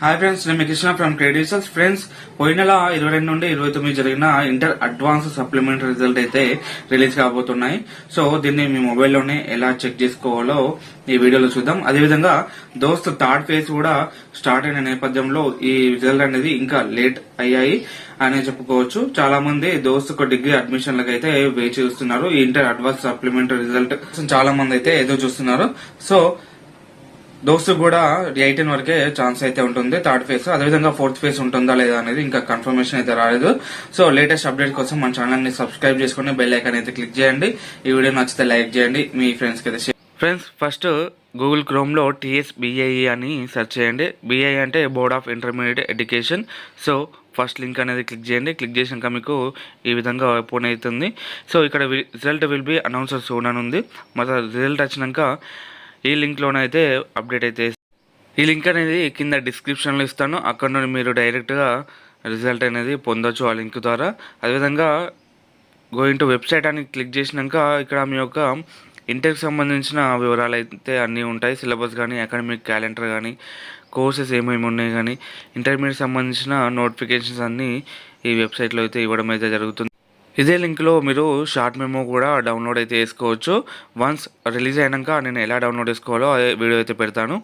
Hi friends నేను Krishna from credits friends పోయిన నెల ఇరవై రెండు నుండి ఇరవై తొమ్మిది జరిగిన ఇంటర్ అడ్వాన్స్ సప్లిమెంట్ రిజల్ట్ అయితే రిలీజ్ కాబోతున్నాయి. సో దీన్ని మీ మొబైల్లోనే ఎలా చెక్ చేసుకోవాలో ఈ వీడియోలో చూద్దాం. అదేవిధంగా దోస్త్ థర్డ్ ఫేజ్ కూడా స్టార్ట్ అయిన నేపథ్యంలో ఈ రిజల్ట్ అనేది ఇంకా లేట్ అయ్యాయి అనే చెప్పుకోవచ్చు. చాలా మంది దోస్త్ డిగ్రీ అడ్మిషన్లకు అయితే వేచి చూస్తున్నారు. ఈ ఇంటర్ అడ్వాన్స్ సప్లిమెంట్ రిజల్ట్ చాలా మంది అయితే ఎదురు చూస్తున్నారు. సో దోస్తు కూడా ఎయిటీన్ వరకే ఛాన్స్ అయితే ఉంటుంది. థర్డ్ ఫేజ్ అదేవిధంగా ఫోర్త్ ఫేజ్ ఉంటుందా లేదా అనేది ఇంకా కన్ఫర్మేషన్ అయితే రాలేదు. సో లేటెస్ట్ అప్డేట్ కోసం మన ఛానల్ని సబ్స్క్రైబ్ చేసుకుని బెల్ ఐకాన్ అయితే క్లిక్ చేయండి. ఈ వీడియో నచ్చితే లైక్ చేయండి. మీ ఫ్రెండ్స్కి అయితే ఫ్రెండ్స్ ఫస్ట్ గూగుల్ క్రోమ్లో లో అని సెర్చ్ చేయండి. బిఐ అంటే board of intermediate education so first link అనేది క్లిక్ చేయండి. క్లిక్ చేసినాక మీకు ఈ విధంగా ఓపెన్ అవుతుంది. సో ఇక్కడ result will be announced soon అని ఉంది. మరి రిజల్ట్ వచ్చినాక ఈ లింక్లోనైతే అప్డేట్ అయితే ఈ లింక్ అనేది కింద డిస్క్రిప్షన్లో ఇస్తాను. అక్కడ నుండి మీరు డైరెక్ట్గా రిజల్ట్ అనేది పొందొచ్చు ఆ లింక్ ద్వారా. అదేవిధంగా గోయింగ్ టు వెబ్సైట్ అని క్లిక్ చేసినాక ఇక్కడ మీ యొక్క ఇంటర్కి సంబంధించిన వివరాలు అయితే అన్నీ ఉంటాయి. సిలబస్ కానీ అకాడమిక్ క్యాలెండర్ కానీ కోర్సెస్ ఏమేమి ఉన్నాయి కానీ ఇంటర్మీడియట్ సంబంధించిన నోటిఫికేషన్స్ అన్నీ ఈ వెబ్సైట్లో అయితే ఇవ్వడం అయితే జరుగుతుంది. ఇదే లింక్లో మీరు షార్ట్ మెమో కూడా డౌన్లోడ్ అయితే చేసుకోవచ్చు. వన్స్ రిలీజ్ అయినాక నేను ఎలా డౌన్లోడ్ చేసుకోవాలో అదే వీడియో అయితే పెడతాను.